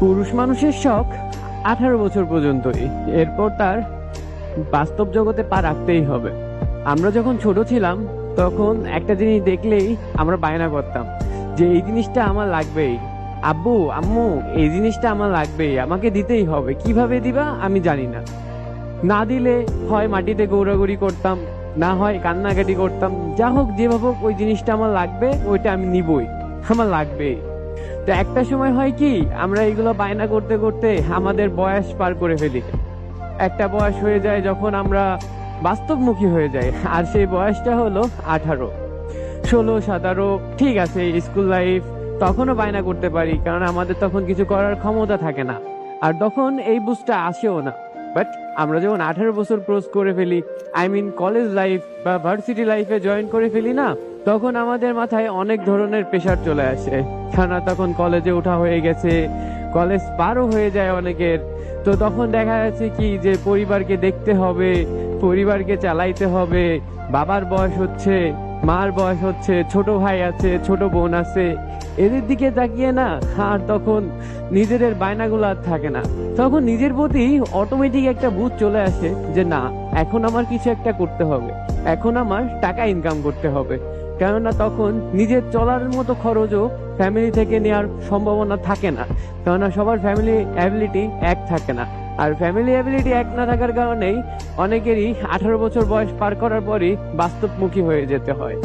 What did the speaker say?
পুরুষ মানুষের শখ আঠারো বছর পর্যন্তই। এরপর তার বাস্তব জগতে পা রাখতেই হবে। আমরা যখন ছোট ছিলাম, তখন একটা জিনিস দেখলেই আমরা বায়না করতাম যে, এই জিনিসটা আমার লাগবেই। আব্বু, আম্মু, এই জিনিসটা আমার লাগবেই। আমাকে দিতেই হবে। কীভাবে দিবা, আমি জানি না। না দিলে হয় মাটিতে গৌরাগৌরি করতাম, না হয় কান্নাকাটি করতাম। যা হোক, যেভাবে ওই জিনিসটা আমার লাগবে, ওইটা আমি নিবই। আমার লাগবেই। তো একটা সময় হয় কি, আমরা এগুলো বায়না করতে করতে আমাদের বয়স পার করে ফেলি। একটা বয়স হয়ে যায় যখন আমরা বাস্তবমুখী হয়ে যাই, আর সেই বয়সটা হলো আঠারো। ষোলো, সতেরো, ঠিক আছে, স্কুল লাইফ, তখনও বায়না করতে পারি, কারণ আমাদের তখন কিছু করার ক্ষমতা থাকে না। আর তখন এই বুঝটা আসেও না। বাট আমরা যখন আঠারো বছর ক্রস করে ফেলি আই মিন কলেজ লাইফ বা ভার্সিটি লাইফে জয়েন করে ফেলি না তখন আমাদের মাথায় অনেক ধরনের প্রেশার চলে আসে। কেননা তখন কলেজে ওঠা হয়ে গেছে কলেজ পারও হয়ে যায় অনেকের। তো তখন দেখা যাচ্ছে কি যে পরিবারকে দেখতে হবে, পরিবারকে চালাইতে হবে। বাবার বয়স হচ্ছে, মার বয়স হচ্ছে, ছোট ভাই আছে, ছোট বোন আছে। এদের দিকে তাকিয়ে না, আর তখন নিজেদের বায়নাগুলো আর থাকে না। তখন নিজের প্রতি অটোমেটিক একটা বুথ চলে আসে যে, না, এখন আমার কিছু একটা করতে হবে। এখন আমার টাকা ইনকাম করতে হবে। কেননা তখন নিজের চলার মতো খরচও ফ্যামিলি থেকে নেওয়ার সম্ভাবনা থাকে না। কেননা সবার ফ্যামিলি অ্যাবিলিটি এক থাকে না। আর ফ্যামিলি অ্যাবিলিটি এক না থাকার কারণেই অনেকেরই আঠারো বছর বয়স পার করার পরই বাস্তবমুখী হয়ে যেতে হয়।